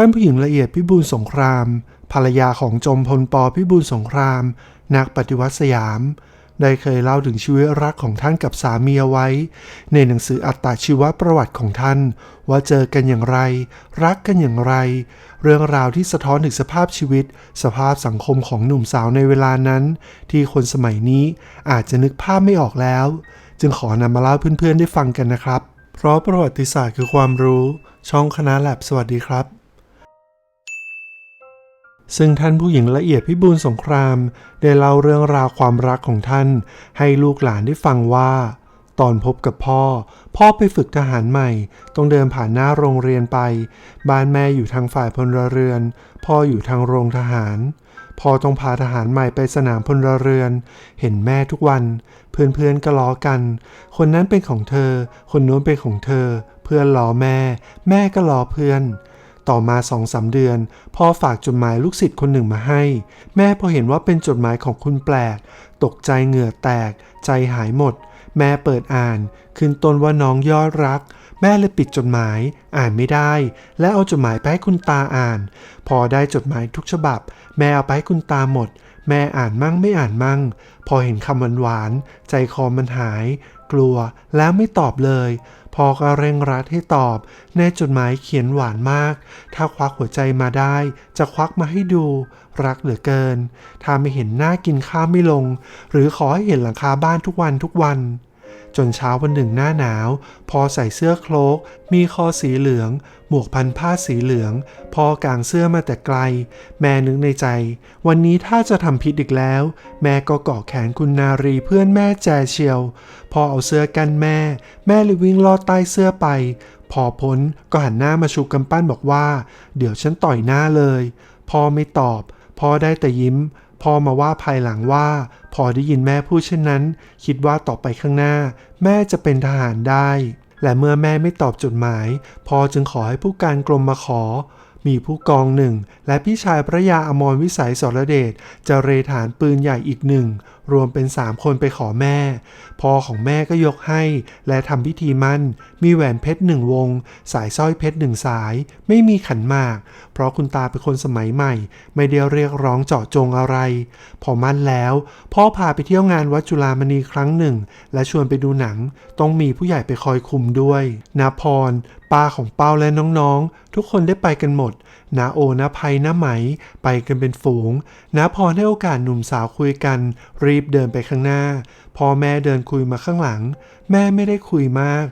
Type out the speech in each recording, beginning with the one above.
ท่านผู้หญิงละเอียดพิบูลสงคราม ภรรยาของจมพลปพิบูลสงคราม นักปฏิวัติสยาม ได้เคยเล่าถึงชีวิตรักของท่านกับสามีเอาไว้ ในหนังสืออัตตชีวประวัติของท่าน ว่าเจอกันอย่างไร รักกันอย่างไร เรื่องราวที่สะท้อนถึงสภาพชีวิต สภาพสังคมของหนุ่มสาวในเวลานั้น ที่คนสมัยนี้อาจจะนึกภาพไม่ออกแล้ว จึงขอนำมาเล่าเพื่อนๆได้ฟังกันนะครับ เพราะประวัติศาสตร์คือความรู้ ช่องคณะแลบสวัสดีครับ ซึ่งท่านผู้หญิงละเอียดพิบูลสงคราม ได้เล่าเรื่องราวความรักของท่าน ให้ลูกหลานได้ฟังว่า ตอนพบกับพ่อ พ่อไปฝึกทหารใหม่ ต้องเดินผ่านหน้าโรงเรียนไป บ้านแม่อยู่ทางฝ่ายพลเรือน พ่ออยู่ทางโรงทหาร พ่อต้องพาทหารใหม่ไปสนามพลเรือน เห็นแม่ทุกวัน เพื่อนๆก็ล้อกัน คนนั้นเป็นของเธอ คนนู้นเป็นของเธอ เพื่อนล้อแม่ แม่ก็ล้อเพื่อน ต่อมาสองสาเดือนพ่อฝากจดหมายลูกศิษย์คนหนึ่งมาให้ แม่พอเห็นว่าเป็นจดหมายของคุณแปลก ตกใจเหงื่อแตก ใจหายหมด แม่เปิดอ่าน ขึ้นต้นว่าน้องยอดรัก แม่เลยปิดจดหมาย อ่านไม่ได้ และเอาจดหมายไปให้คุณตาอ่าน พอได้จดหมายทุกฉบับ แม่เอาไปให้คุณตาหมดแม่อ่านมั่งไม่อ่านมั่ง พอเห็นคำหวานๆใจคอมันหาย กลัวแล้วไม่ตอบเลย พอก็เร่งรัดให้ตอบ ในจดหมายเขียนหวานมาก ถ้าควักหัวใจมาได้ จะควักมาให้ดู รักเหลือเกิน ถ้าไม่เห็นหน้ากินข้าวไม่ลง หรือขอให้เห็นหลังคาบ้านทุกวันทุกวัน จนเช้าวันหนึ่งหน้าหนาว พอใส่เสื้อโคลก มีคอสีเหลือง หมวกพันผ้าสีเหลือง พอกางเสื้อมาแต่ไกล แม่นึกในใจ วันนี้ถ้าจะทำผิดอีกแล้ว แม่ก็เกาะแขนคุณนารีเพื่อนแม่แจเชียว พอเอาเสื้อกันแม่ แม่เลยวิ่งลอดใต้เสื้อไป พอพ้นก็หันหน้ามาชูกำปั้นบอกว่า เดี๋ยวฉันต่อยหน้าเลย พ่อไม่ตอบ พ่อได้แต่ยิ้ม พ่อมาว่าภายหลังว่า อได้ยินแม่พูดเช่นนั้น คิดว่าต่อไปข้างหน้า แม่จะเป็นทหารได้ และเมื่อแม่ไม่ตอบจดหมาย พ่อจึงขอให้ผู้การกรมมาขอ มีผู้กองหนึ่ง และพี่ชายพระยาอมรวิสัยสรเดชจะเรฐานปืนใหญ่อีกหนึ่ง รวมเป็นสามคนไปขอแม่ พ่อของแม่ก็ยกให้ และทำพิธีมั่น มีแหวนเพชรหนึ่งวง สายสร้อยเพชรหนึ่งสาย ไม่มีขันหมาก เพราะคุณตาเป็นคนสมัยใหม่ ไม่ได้เรียกร้องเจาะจงอะไร พอมั่นแล้ว พ่อพาไปเที่ยวงานวัดจุฬามณีครั้งหนึ่ง และชวนไปดูหนัง ต้องมีผู้ใหญ่ไปคอยคุมด้วยนาพรป้าของเป้าและน้องๆ ทุกคนได้ไปกันหมดนาโอนาภัยนาไหม ไปกันเป็นฝูงนาพรให้โอกาสหนุ่มสาวคุยกันรีบเดินไปข้างหน้า พอแม่เดินคุยมาข้างหลัง แม่ไม่ได้คุยมาก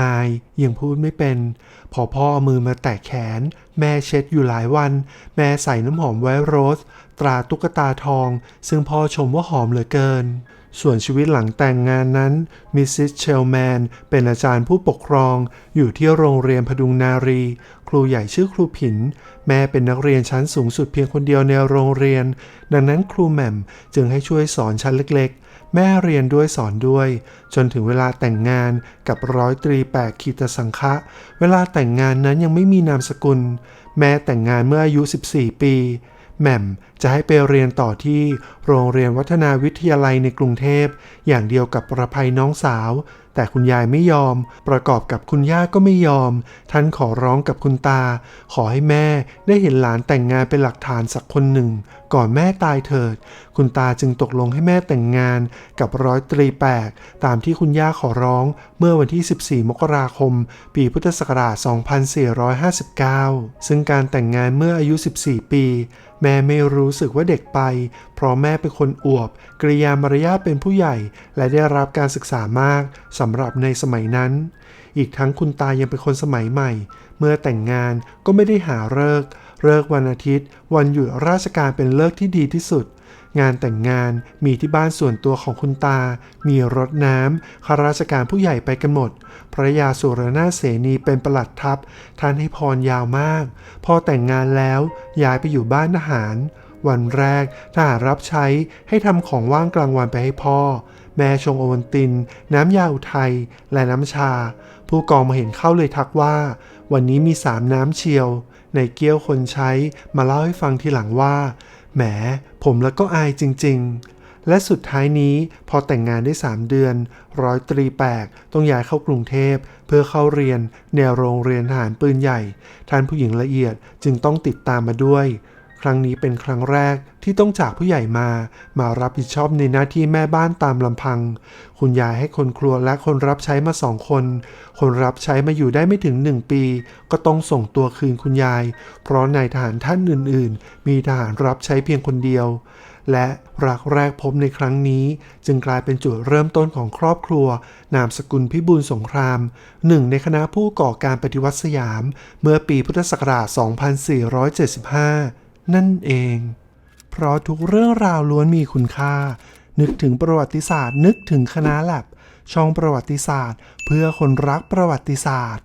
อายยังพูดไม่เป็น พอพ่อเอามือมาแตะแขน แม่เช็ดอยู่หลายวัน แม่ใส่น้ำหอมไวท์โรส ตราตุ๊กตาทอง ซึ่งพ่อชมว่าหอมเหลือเกิน ส่วนชีวิตหลังแต่งงานนั้นมิสซิสเชลแมนเป็นอาจารย์ผู้ปกครอง อยู่ที่โรงเรียนพดุงนารี ครูใหญ่ชื่อครูผิน แม่เป็นนักเรียนชั้นสูงสุดเพียงคนเดียวในโรงเรียน ดังนั้นครูแหม่มจึงให้ช่วยสอนชั้นเล็ก แม่เรียนด้วยสอนด้วย จนถึงเวลาแต่งงานกับร้อยตรีแปดขีตสังคะเวลาแต่งงานนั้นยังไม่มีนามสกุล แม่แต่งงานเมื่ออายุ 14 ปี แหม่มจะให้ไปเรียนต่อที่โรงเรียนวัฒนาวิทยาลัยในกรุงเทพ อย่างเดียวกับประภัยน้องสาว แต่คุณยายไม่ยอม ประกอบกับคุณย่าก็ไม่ยอม ท่านขอร้องกับคุณตา ขอให้แม่ได้เห็นหลานแต่งงานเป็นหลักฐานสักคนหนึ่ง ก่อนแม่ตายเถิด คุณตาจึงตกลงให้แม่แต่งงานกับร้อยตรีแปกตามที่คุณย่าขอร้องเมื่อวันที่ 14 มกราคม ปีพุทธศักราช 2459 ซึ่งการแต่งงานเมื่ออายุ 14 ปี แม่ไม่รู้สึกว่าเด็กไป เพราะแม่เป็นคนอวบกริยามารยาทเป็นผู้ใหญ่ และได้รับการศึกษามากสำหรับในสมัยนั้น อีกทั้งคุณตายังเป็นคนสมัยใหม่ เมื่อแต่งงานก็ไม่ได้หาเลิกเลิกวันอาทิตย์ วันหยุดราชการเป็นเลิกที่ดีที่สุด งานแต่งงานมีที่บ้านส่วนตัวของคุณตา มีรถน้ำข้าราชการผู้ใหญ่ไปกันหมด พระยาสุรนาเสนีเป็นประหลัดทัพ ท่านให้พรยาวมาก พอแต่งงานแล้วย้ายไปอยู่บ้านทหาร วันแรกทหารรับใช้ให้ทำของว่างกลางวันไปให้พ่อ แม่ชงโอวันติน น้ำยาอุทัยและน้ำชา ผู้กองมาเห็นเข้าเลยทักว่า วันนี้มีสามน้ำเชียวในเกี้ยวคนใช้มาเล่าให้ฟังทีหลังว่า แหมผมแล้วก็อายจริง ๆ และสุดท้ายนี้พอแต่งงานได้ 3 เดือน ร้อยตรีแปกต้องย้ายเข้ากรุงเทพ เพื่อเข้าเรียนแนวโรงเรียนทหารปืนใหญ่ ท่านผู้หญิงละเอียดจึงต้องติดตามมาด้วย ครั้งนี้เป็นครั้งแรกที่ต้องจากผู้ใหญ่มา มารับผิดชอบในหน้าที่แม่บ้านตามลำพัง คุณยายให้คนครัวและคนรับใช้มาสองคน คนรับใช้มาอยู่ได้ไม่ถึงหนึ่งปี ก็ต้องส่งตัวคืนคุณยาย เพราะนายทหารท่านอื่น ๆ มีทหารรับใช้เพียงคนเดียว และรักแรกพบในครั้งนี้ จึงกลายเป็นจุดเริ่มต้นของครอบครัว นามสกุลพิบูลสงคราม หนึ่งในคณะผู้ก่อการปฏิวัติสยาม เมื่อปีพุทธศักราช 2475 นั่นเอง เพราะทุกเรื่องราวล้วนมีคุณค่า นึกถึงประวัติศาสตร์ นึกถึงคณะแลบช่องประวัติศาสตร์ เพื่อคนรักประวัติศาสตร์